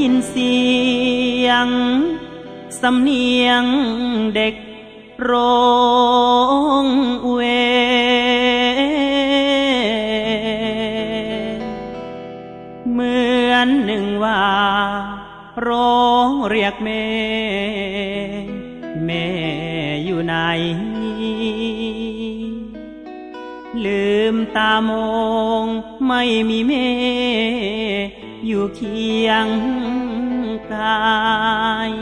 ยินเสียง สำเนียงเด็กร้องเว เหมือนหนึ่งว่าร้องเรียกแม่ แม่อยู่ไหน ลืมตามองไม่มีแม่ อยู่เคียงกาย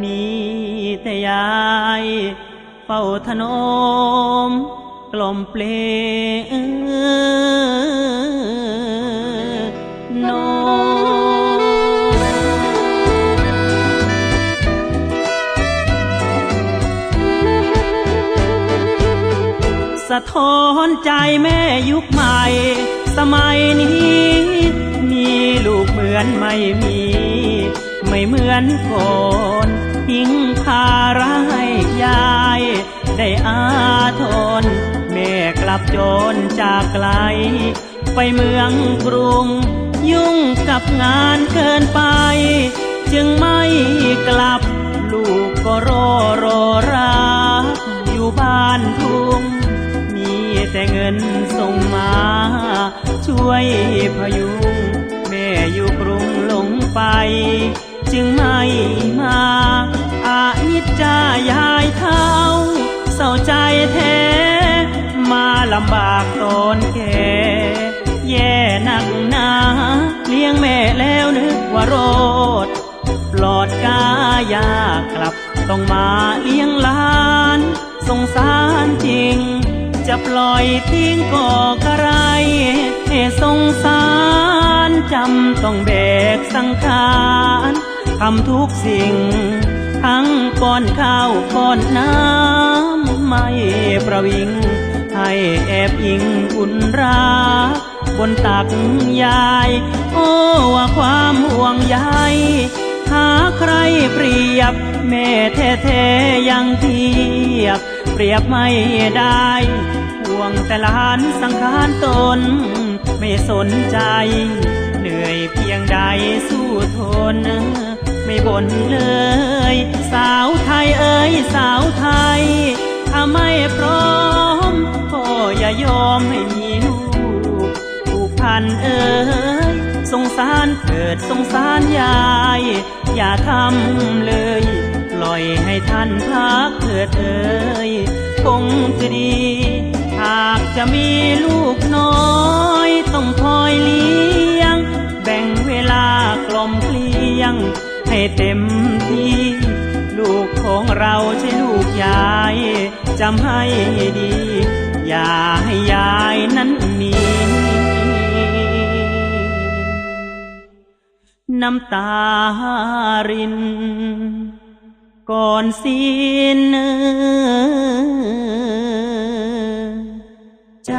มีแต่ยายเฝ้าถนมกล่อมเปลนอนสะท้อนใจแม่ยุคใหม่ สมัยนี้ ไม่มี ไม่เหมือนก่อนทิ้งภาระให้ยาย ได้อาทน แม่กลับจนจากไกล ไปเมืองกรุง ยุ่งกับงานเกินไป จึงไม่กลับ ลูกก็รอรอรักอยู่บ้านทุ่งมีแต่เงินส่งมา ช่วยพยุง อยู่กรุงหลงไป จึงไม่มาอานิจจายายเท่าเศร้าใจแท้ มาลำบากตอนแก่แย่หนักหนาเลี้ยงแม่แล้วนึกว่าโรดปลอดกายากกลับต้องมาเลี้ยงหลาน สงสารจริง จะปล่อยทิ้งก็กระไรให้สงสารจำต้องแบกสังขารทำทุกสิ่ง ทั้งป้อนข้าวป้อนน้ำไม่ประวิง ให้แอบอิงอุ่นรักบนตักยาย โอ้ว่าความห่วงใยหาใครเปรียบ แม่แท้ๆยังเทียบ เปรียบไม่ได้ วงแต่ลานสังขารตน ไม่สนใจ เหนื่อยเพียงใดสู้ทน ไม่บ่นเลย สาวไทยเอ้ยสาวไทย ถ้าไม่พร้อมก็อย่ายอมให้มีลูกผูกพันเอ่ยสงสารเกิดสงสารยาย อย่าทำเลยปล่อยให้ท่านพักเกิดเอ่ยคงจะดีากจะมีลูกน้อยต้องคอยเลี้ยง แบ่งเวลากลมเกลียง ให้เต็มที่ ลูกของเราใช่ลูกยายจำให้ดี อย่าให้ยายนั้นมีน้ำตาริน ก่อนสิ้นใจ